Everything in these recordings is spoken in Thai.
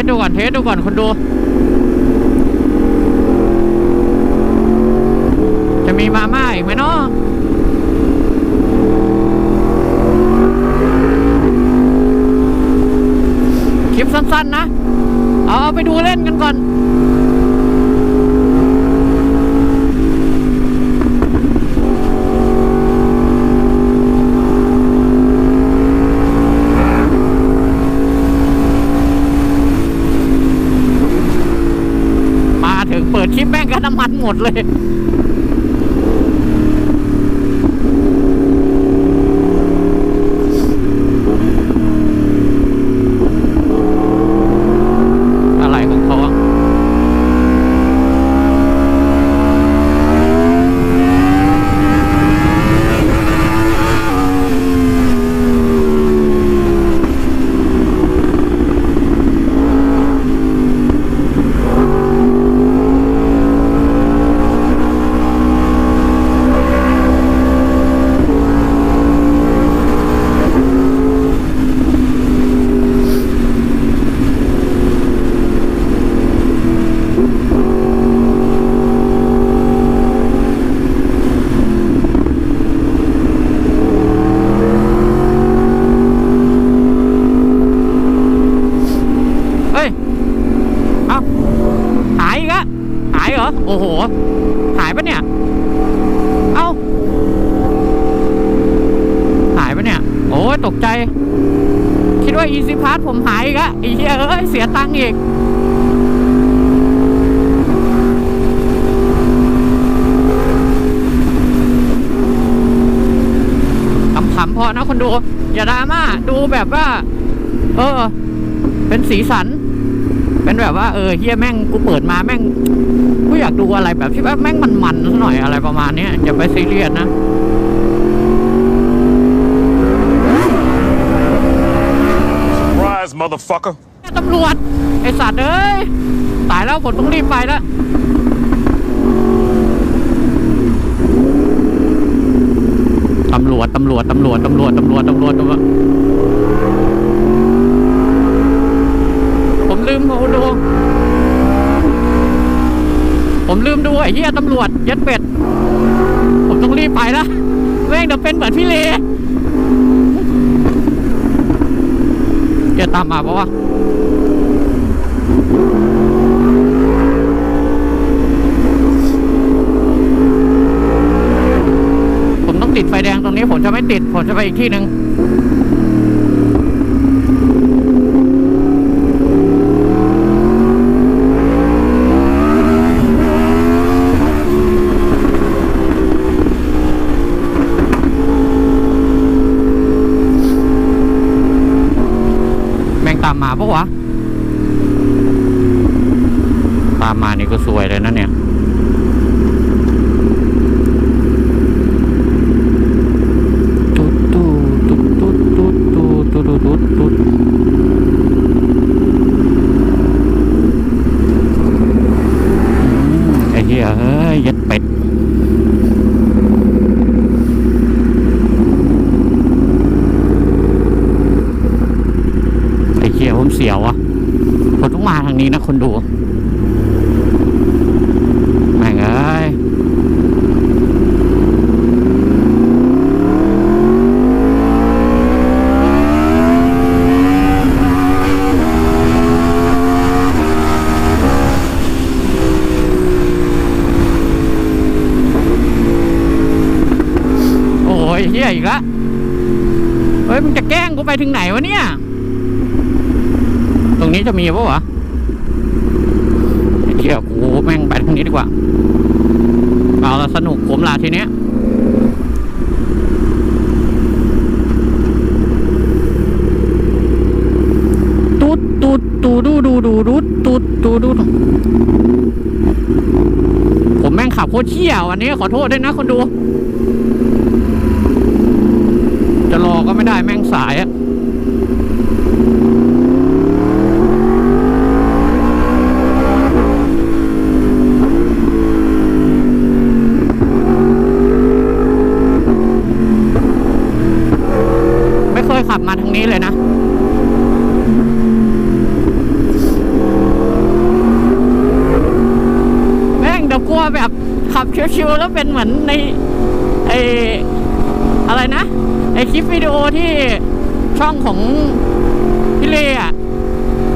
สดูก่อนเทสดูก่อนคนดู จะมีมาม่าอีกไหมเนาะคลิปสั้นๆนะ เอาเอาไปดูเล่นกันก่อน มาถึงเปิดคลิปแม่งก็น้ำมัน หมดเลย ย เอ้า หายอีกอะหายเหรอ โอ้โห หายปะเนี่ย เอ้า หายปะเนี่ย โอ้ตกใจ คิดว่า Easy Pass ผมหายอีกอะไอ้เหี้ยเอ้ย เสียตังค์อีกขำๆพอนะคนดู อย่าดราม่าดูแบบว่า เออ เป็นสีสัน เป็นแบบว่าเออเฮียแม่งกูเปิดมาแม่งกูอยากดูอะไรแบบที่ว่าแม่งมันๆซะหน่อยอะไรประมาณเนี้ยอย่าไปซีเรียสนะ Surprise, motherfucker. ตำรวจไอสัตว์เอ้ยตายแล้วผมต้องรีบไปแล้วตำรวจตำรวจตำรวจตำรวจตำรวจตำรวจตำรวจ ผม ลืมโอ้ดู ผมลืมดูไอ้เหี้ยตำรวจยัดเป็ด ผมต้องรีบไปล้วแม่งเดี๋ยวเป็นเหมือนพี่เลแกตามมาปะวะผมต้องติดไฟแดงตรงนี้ ผมจะไม่ติด ผมจะไปอีกที่หนึ่ง ข้ามมานี่ก็สวยเลยนะเนี่ยเสียวอะผมต้องมาทางนี้นะคนดู มึงจะแกล้งกูไปถึงไหนวะเนี่ย ตรงนี้จะมีปะวะเฮียวกูแม่งไปทางนี้ดีกว่า เอาละสนุกผมลาทีเนี้ยตุ๊ดตุ๊ดตูดูดูดูดูตุ๊ดตูดูดผมแม่งขับโคตรเชี่ยวอันนี้ขอโทษด้วยนะคนดู ได้แม่งสายอะไม่เคยขับมาทางนี้เลยนะแม่งดับกลัวแบบขับชิวๆแล้วเป็นเหมือนในไออะไรนะ ไอคลิปวิดีโอที่ช่องของพี่เลอะ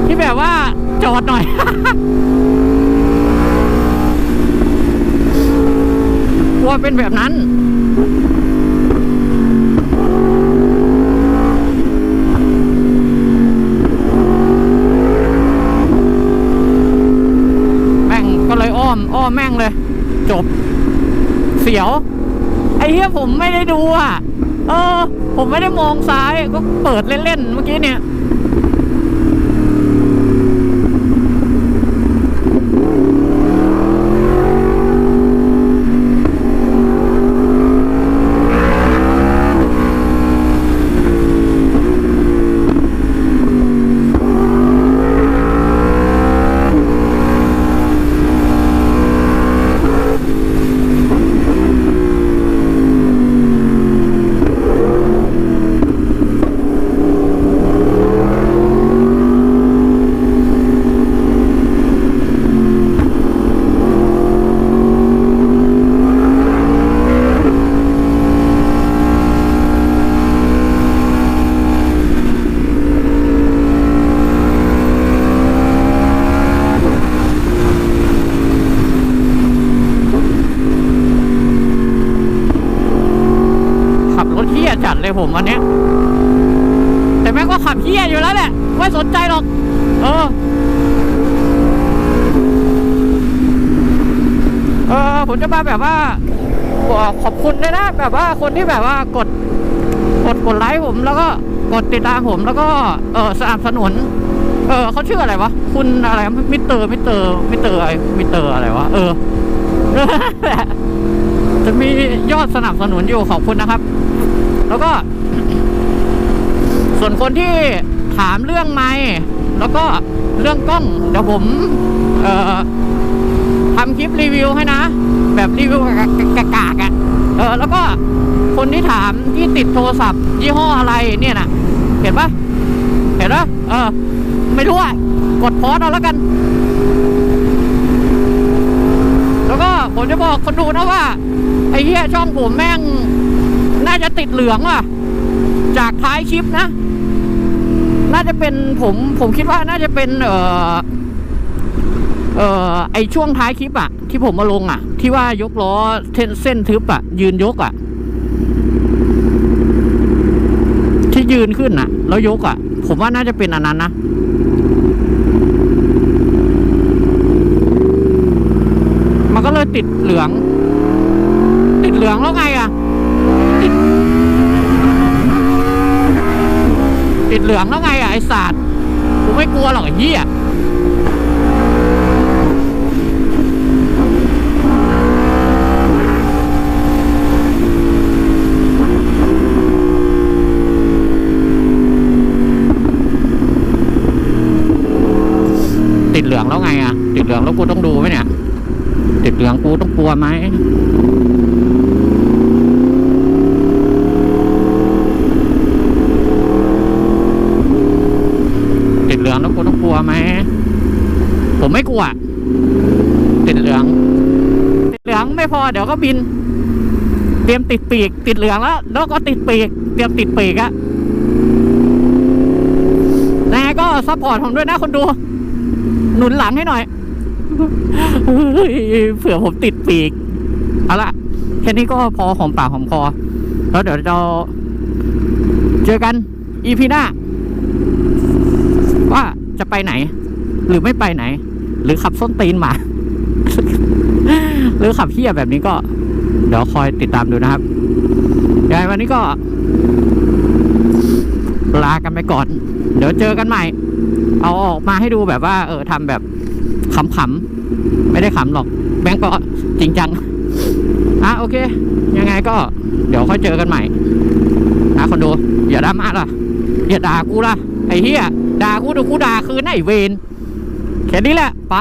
ที่แบบว่าจอดหน่อยกลัวเป็นแบบนั้นแม่งก็เลยอ้อมอ้อมแม่งเลย จบ เสียว ไอ้เหี้ยผมไม่ได้ดูอะ เออ ผมไม่ได้มองซ้ายก็เปิดเล่นๆเมื่อกี้เนี่ย ขับรถเฮี้ยจัดเลยผมวันเนี้ย แต่แม่งก็ขับเฮี้ยอยู่แล้วแหละ ไม่ สนใจหรอก เออ เออ ผมจะมาแบบว่า ขอบคุณเลยนะ แบบว่าคนที่แบบว่ากด กดกดไลค์ผมแล้วก็กดติดตามผมแล้วก็ เออสนับสนุน เออเขาชื่ออะไรวะ คุณอะไรมิเตอร์มิเตอร์มิเตอร์อะไรมิเตอร์อะไรวะ เออ จะมียอดสนับสนุนอยู่ขอบคุณนะครับ แล้วก็ ส่วนคนที่ ถามเรื่องไม้แล้วก็เรื่องกล้องเดี๋ยวผมทำคลิปรีวิวให้นะ แบบรีวิวกากากๆอะเออแล้วก็คนที่ถามที่ติดโทรศัพท์ ยี่ห้ออะไรเนี่ยนะเห็นปะเห็นปะเออ ไม่รู้อะกดพอสเอาแล้วกัน แล้วก็ผมจะบอกคนดูนะว่า ไอ้เหี้ยช่องผมแม่ง น่าจะติดเหลืองว่ะ จากท้ายคลิปนะ น่าจะเป็นผมผมคิดว่าน่าจะเป็นเอ่อเอ่อไอช่วงท้ายคลิปอะที่ผมมาลงอะที่ว่ายกล้อเส้นเส้นทึบอะยืนยกอะที่ยืนขึ้นอะแล้วยกอะผมว่าน่าจะเป็นอันนั้นนะมันก็เลยติดเหลือง ติดเหลืองแล้วไงอะติด ติดเหลืองแล้วไงอะไอศาสตร์กูไม่กลัวหรอกไอ้เหี้ยติดเหลืองแล้วไงอะ ติดเหลืองแล้วกูต้องดูไหมเนี่ย ติดเหลืองกูต้องกลัวไหม ติดเหลืองแล้วกูต้องกลัวไหม ผมไม่กลัว ติดเหลือง ติดเหลืองไม่พอเดี๋ยวก็บิน เตรียมติดปีก ติดเหลืองแล้วแล้วก็ติดปีก เตรียมติดปีกอะนะก็ซัพพอร์ตผมด้วยนะคนดู หนุนหลังให้หน่อยเฮ้ยเผื่อผมติดปีก เอาละแค่นี้ก็พอหอมปากหอมคอ แล้วเดี๋ยวเราเจอกันอีพีหน้า ว่าจะไปไหน หรือไม่ไปไหน หรือขับส้นตีนหมา หรือขับเฮี้ยแบบนี้ก็ เดี๋ยวคอยติดตามดูนะครับยังไงวันนี้ก็ ลากันไปก่อน เดี๋ยวเจอกันใหม่ เอาออกมาให้ดูแบบว่า เออทำแบบขำๆไม่ได้ขำหรอก แบงก์ก็จริงจังอะโอเค ยังไงก็ เดี๋ยวค่อยเจอกันใหม่นะคนดู อย่าดราม่าล่ะ อย่าด่ากูล่ะ ไอ้เหี้ยด่ากูดี๋ยวกูด่าคืนนะไอ้เวน แค่นี้แหละ ไป